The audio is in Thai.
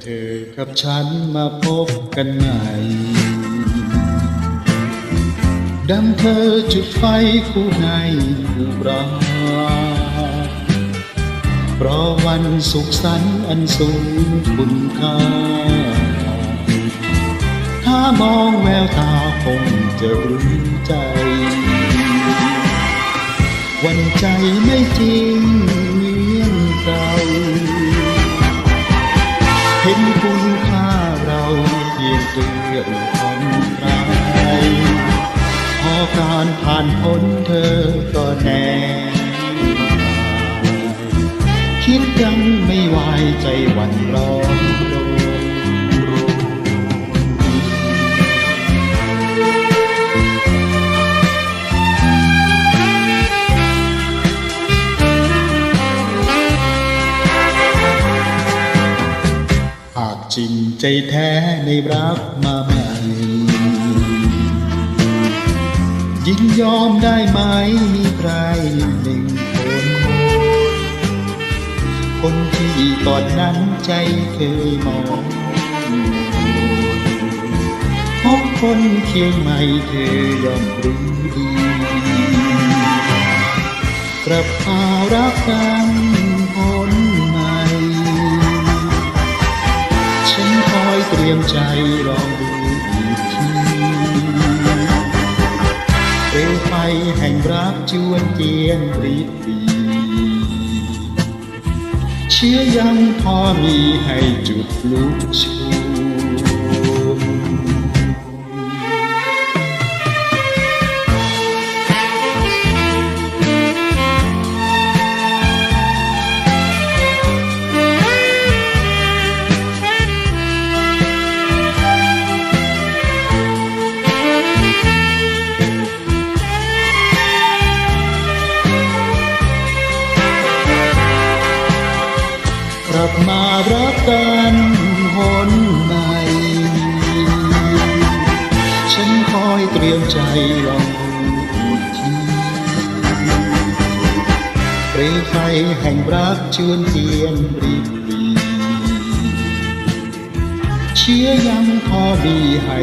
เธอขับฉันมาพบกันใหม่ดังเธอจุดไฟคู่ในอุราเพราะวันสุขสันต์อันสูงคุณค่า ถ้ามองแววตาคงจะรู้ใจ วันใจไม่จริง เรื่องของใคร พอการผ่านพ้นเธอก็แน่ จริงใจแท้ในรักมาใหม่ยินยอมได้ไหมมีใครหนึ่งคน คนที่ก่อนนั้นใจเคยมองพบคนเคียงใหม่เธอยอมรู้ดีกลับพารักกัน รียมใจลองดูอีกทีเปลวไฟแห่งรักจวนเจียนรีดดีเชื่อยังพอมีให้จุดลุกชู รักกันหนใหม่ ฉันคอยเตรียมใจลองทีเปลวไฟแห่งรักชวนเทียนรีบรีเชื่อยังพอมีให้